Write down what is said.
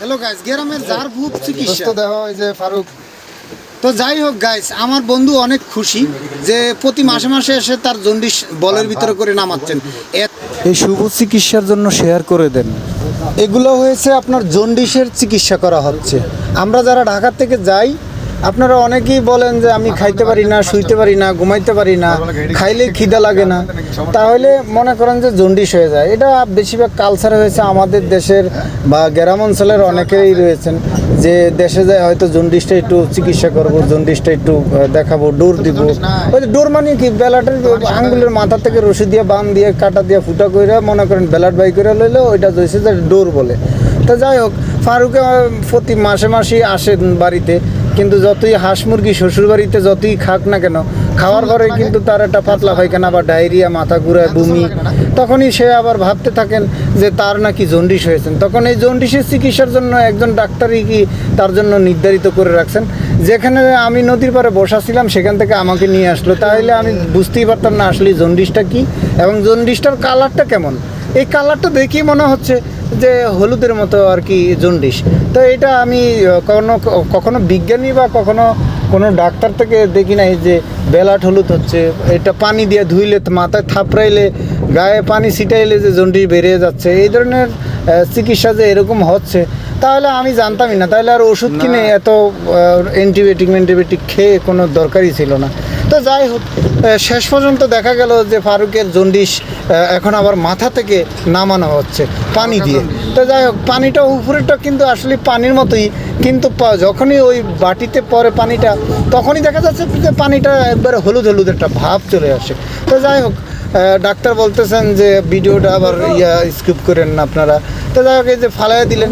Hello guys গ্রামের যার ভূপ চিকিৎসা। দেওয়া দেখো এই যে ফারুক। তো যাই হোক গাইস আমার বন্ধু অনেক খুশি যে প্রতি মাসে মাসে এসে তার জন্ডিস বলের ভিতরে করে নামাচ্ছেন। এই শুভ চিকিৎসার জন্য শেয়ার করে দেন। এগুলো হয়েছে আপনার জন্ডিসের চিকিৎসা করা হচ্ছে। আমরা যারা ঢাকা থেকে যাই আপনারা অনেকেই বলেন যে আমি খাইতে পারি না, শুইতে পারি না, ঘুমাইতে পারি না, খাইলে খিদা লাগে না। তাহলে মনে করেন যে জন্ডিস হয়ে যায়। এটা বেশিরভাগ কালচার হয়েছে আমাদের দেশের বা গ্রাম অঞ্চলের অনেকেই রয়েছেন যে দেশে যায় হয়তো জন্ডিসটা একটু চিকিৎসা করব, জন্ডিসটা একটু দেখাবো, ডোর দিব। ওই ডোর মানে কি? বেলাটের আঙ্গুলের মাথা থেকে রশি দিয়ে বান দিয়ে, কাটা দিয়ে ফুটা করে মনে করেন বেলাট বাই করে লইলে ওইটা যে ডোর বলে। তো যাই হোক, ফারুকে প্রতি মাসে মাসেই আসেন বাড়িতে। কিন্তু যতই হাঁস মুরগি শ্বশুর বাড়িতে যতই খাক না কেন খাওয়ার পরে কিন্তু তার একটা পাতলা পায়খানা বা ডায়রিয়া মাথা ঘুরায় বমি। তখনই সে আবার ভাবতে থাকেন যে তার নাকি জন্ডিস হয়েছেন। তখন এই জন্ডিসের চিকিৎসার জন্য একজন ডাক্তারই কি তার জন্য নির্ধারিত করে রাখছেন? যেখানে আমি নদীর পাড়ে বসা ছিলাম সেখান থেকে আমাকে নিয়ে আসলো। তাহলে আমি বুঝতেই পারতাম না আসলে জন্ডিসটা কি এবং জন্ডিসটার কালারটা কেমন। এই কালারটা দেখেই মনে হচ্ছে যে হলুদের মতো আর কি জন্ডিস। তো এটা আমি কখনো কখনো বিজ্ঞানী বা কখনো কোনো ডাক্তার থেকে দেখি নাই যে বেলাট হলুদ হচ্ছে। এটা পানি দিয়ে ধুইলে মাথায় থাপড়াইলে গায়ে পানি ছিটাইলে যে জন্ডিস বেরিয়ে যাচ্ছে। এই ধরনের চিকিৎসা যে এরকম হচ্ছে তাহলে আমি জানতামই না। তাহলে আর ওষুধ কিনে এত অ্যান্টিবায়োটিক অ্যান্টিবায়োটিক খেয়ে কোনো দরকারই ছিল না। তো যাই হোক শেষ পর্যন্ত দেখা গেল যে ফারুকের জন্ডিস এখন আবার মাথা থেকে নামানো হচ্ছে পানি দিয়ে। তো যাই হোক পানিটা উপরেটা কিন্তু আসলে পানির মতোই কিন্তু যখনই ওই বাটিতে পরে পানিটা তখনই দেখা যাচ্ছে যে পানিটা একবারে হলুদ হলুদ একটা ভাব চলে আসে। তো যাই হোক ডাক্তার বলতেছেন যে ভিডিওটা আবার ইয়া স্কিপ করেন না আপনারা। তো যাই হোক এই যে ফালাইয়া দিলেন